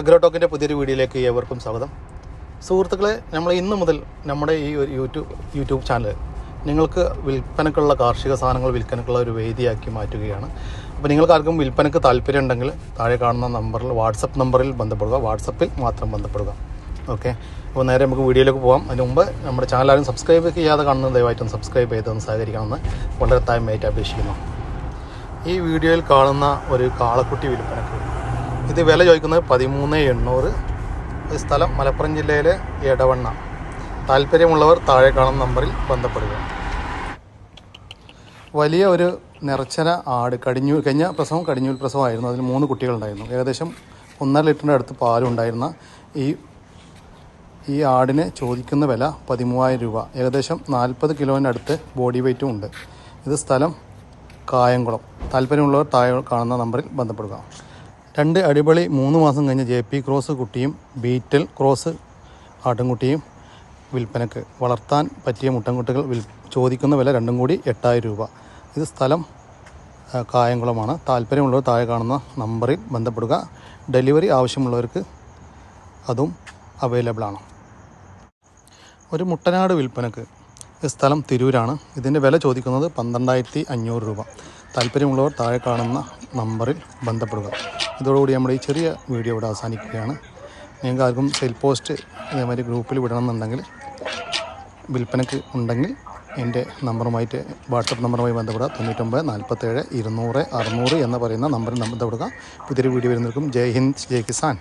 അഗ്രോടോക്കിന്റെ പുതിയൊരു വീഡിയോയിലേക്ക് ഏവർക്കും സ്വാഗതം. സുഹൃത്തുക്കളെ നമ്മൾ ഇന്ന് മുതൽ നമ്മുടെ ഈ ഒരു യൂട്യൂബ് യൂട്യൂബ് ചാനൽ നിങ്ങൾക്ക് വിൽപ്പനക്കുള്ള കാർഷിക സാധനങ്ങൾ വിൽപ്പനക്കുള്ള ഒരു വേദിയാക്കി മാറ്റുകയാണ്. അപ്പോൾ നിങ്ങൾക്ക് ആർക്കും വിൽപ്പനക്ക് താല്പര്യം ഉണ്ടെങ്കിൽ താഴെ കാണുന്ന നമ്പറിൽ വാട്സപ്പ് നമ്പറിൽ ബന്ധപ്പെടുക. വാട്സപ്പിൽ മാത്രം ബന്ധപ്പെടുക. ഓക്കെ? അപ്പോൾ നേരെ നമുക്ക് വീഡിയോയിലേക്ക് പോകാം അതിന് മുമ്പ് നമ്മുടെ ചാനൽ ആരും സബ്സ്ക്രൈബ് ചെയ്യാതെ കാണുന്നത് ദയവായിട്ടും സബ്സ്ക്രൈബ് ചെയ്തൊന്ന് സഹകരിക്കണമെന്ന് വളരെ താഴ്മയായിട്ട് അപേക്ഷിക്കുന്നു. ഈ വീഡിയോയിൽ കാണുന്ന ഒരു കാളക്കുട്ടി വിൽപ്പനക്ക് ഇത് വില ചോദിക്കുന്നത് പതിമൂന്ന് എണ്ണൂറ്. സ്ഥലം മലപ്പുറം ജില്ലയിലെ എടവണ്ണ. താല്പര്യമുള്ളവർ താഴെ കാണുന്ന നമ്പറിൽ ബന്ധപ്പെടുക. വലിയ ഒരു നിറച്ചന ആട് കടിഞ്ഞു കഴിഞ്ഞ പ്രസവം കടിഞ്ഞൂൽ പ്രസവമായിരുന്നു. അതിൽ മൂന്ന് കുട്ടികളുണ്ടായിരുന്നു. ഏകദേശം ഒന്നര ലിറ്ററിന്റെ അടുത്ത് പാലുണ്ടായിരുന്ന ഈ ഈ ആടിനെ ചോദിക്കുന്ന വില പതിമൂവായിരം രൂപ. ഏകദേശം നാൽപ്പത് കിലോന്റെ അടുത്ത് ബോഡി വെയ്റ്റും ഉണ്ട്. ഇത് സ്ഥലം കായംകുളം. താല്പര്യമുള്ളവർ താഴെ കാണുന്ന നമ്പറിൽ ബന്ധപ്പെടുക. രണ്ട് അടിപൊളി മൂന്ന് മാസം കഴിഞ്ഞ് ജെ പി ക്രോസ് കുട്ടിയും ബീറ്റൽ ക്രോസ് ആട്ടിൻകുട്ടിയും വിൽപ്പനക്ക് വളർത്താൻ പറ്റിയ മുട്ടൻകുട്ടികൾ വിൽ ചോദിക്കുന്ന വില രണ്ടും കൂടി എട്ടായിരം രൂപ. ഇത് സ്ഥലം കായംകുളമാണ്. താല്പര്യമുള്ളവർ താഴെ കാണുന്ന നമ്പറിൽ ബന്ധപ്പെടുക. ഡെലിവറി ആവശ്യമുള്ളവർക്ക് അതും അവൈലബിളാണ്. ഒരു മുട്ടനാട് വിൽപ്പനക്ക് സ്ഥലം തിരൂരാണ്. ഇതിന്റെ വില ചോദിക്കുന്നത് പന്ത്രണ്ടായിരത്തി അഞ്ഞൂറ് രൂപ. താല്പര്യമുള്ളവർ താഴെ കാണുന്ന നമ്പറിൽ ബന്ധപ്പെടുക. ഇതോടുകൂടി നമ്മുടെ ഈ ചെറിയ വീഡിയോ ഇവിടെ അവസാനിക്കുകയാണ്. നിങ്ങൾക്ക് ആർക്കും സെയിൽ പോസ്റ്റ് ഇതേമാതിരി ഗ്രൂപ്പിൽ വിടണമെന്നുണ്ടെങ്കിൽ വിൽപ്പനക്ക് ഉണ്ടെങ്കിൽ എന്റെ നമ്പറുമായിട്ട് വാട്സപ്പ് നമ്പറുമായി ബന്ധപ്പെടുക. തൊണ്ണൂറ്റൊമ്പത് നാൽപ്പത്തേഴ് ഇരുന്നൂറ് അറുന്നൂറ് എന്ന് പറയുന്ന നമ്പറിൽ ബന്ധപ്പെടുക. പുതിയൊരു വീഡിയോ വരുന്നവർക്കും ജയ് ഹിന്ദ് ജയ് കിസാൻ.